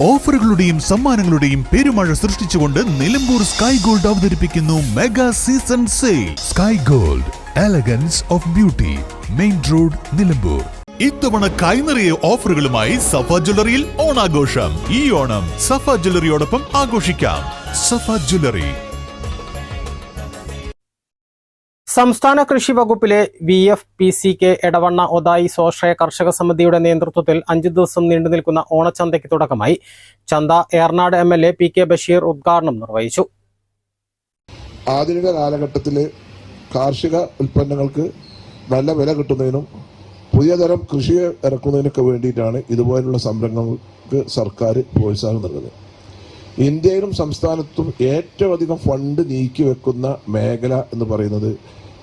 ഓഫറുകളുടെയും സമ്മാനങ്ങളുടെയും പെരുമഴ സൃഷ്ടിച്ചുകൊണ്ട് നിലമ്പൂർ സ്കൈ ഗോൾഡ് അവതരിപ്പിക്കുന്നു mega season sale. Sky gold elegance of beauty main road Nilambur. ഇത്തവണ കൈനിറിയ ഓഫറുകളുമായി സഫ ജ്വല്ലറിയിൽ ഓണാഘോഷം. ഈ ഓണം സഫ ജ്വല്ലറിയോടൊപ്പം ആഘോഷിക്കാം. സഫ ജ്വല്ലറി സംസ്ഥാന കൃഷി വകുപ്പിലെ V F P C K Edavanna Othayi സ്വാശ്രയ കർഷക സമിതിയുടെ നേതൃത്വത്തിൽ അഞ്ചു ദിവസം നീണ്ടു നിൽക്കുന്ന ഓണച്ചന്തയ്ക്ക് തുടക്കമായി. ചന്ത Ernad M L A P K Basheer ഉദ്ഘാടനം നിർവഹിച്ചു. ആധുനിക കാലഘട്ടത്തിൽ കാർഷിക ഉൽപ്പന്നങ്ങൾക്ക് നല്ല വില കിട്ടുന്നതിനും പുതിയ തരം കൃഷി ഇറക്കുന്നതിനൊക്കെ വേണ്ടിയിട്ടാണ് ഇതുപോലുള്ള സംരംഭങ്ങൾക്ക് സർക്കാർ പ്രോത്സാഹനം നൽകുന്നത്. ഇന്ത്യയിലും സംസ്ഥാനത്തും ഏറ്റവും അധികം ഫണ്ട് നീക്കി വെക്കുന്ന മേഖല എന്ന് പറയുന്നത്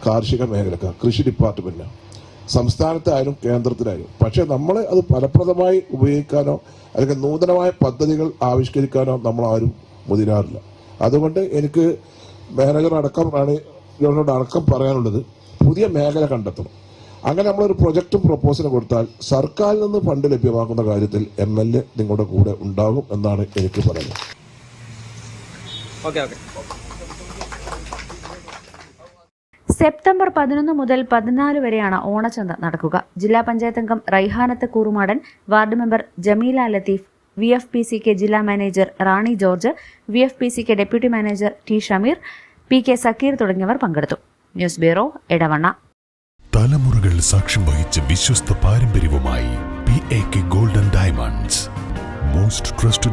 കാർഷിക മേഖലക്ക കൃഷി ഡിപ്പാർട്ട്മെന്റാണ് സംസ്ഥാനത്തായാലും കേന്ദ്രത്തിലായാലും. പക്ഷേ നമ്മൾ അത് ഫലപ്രദമായി ഉപയോഗിക്കാനോ അല്ലെങ്കിൽ നൂതനമായ പദ്ധതികൾ ആവിഷ്കരിക്കാനോ നമ്മൾ ആരും മുതിരാറില്ല. അതുകൊണ്ട് എനിക്ക് മാനേജർ അടക്കം ഗവൺമെന്റ് അടക്കം പറയാനുള്ളത് പുതിയ മേഖല കണ്ടെത്തണം. അങ്ങനെ നമ്മളൊരു പ്രൊജക്റ്റും പ്രൊപ്പോസലും കൊടുത്താൽ സർക്കാരിൽ നിന്ന് ഫണ്ട് ലഭ്യമാക്കുന്ന കാര്യത്തിൽ എ നിങ്ങളുടെ കൂടെ ഉണ്ടാകും എന്നാണ് എനിക്ക് പറയുന്നത് സെപ്റ്റംബർ പതിനൊന്ന് മുതൽ പതിനാല് വരെയാണ് ഓണച്ചന്ത നടക്കുക. ജില്ലാ പഞ്ചായത്ത് അംഗം Raihanath Koorumadan ward member Jameela Latheef V F P C K ജില്ലാ manager Rani George V F P C K deputy manager T Shameer P K Sakeer തുടങ്ങിയവർ പങ്കെടുത്തു. News bureau Edavanna. തലമുറകൾ സാക്ഷ്യം വഹിച്ച വിശ്വസ്ത പാരമ്പര്യവുമായി P A K golden diamonds most trusted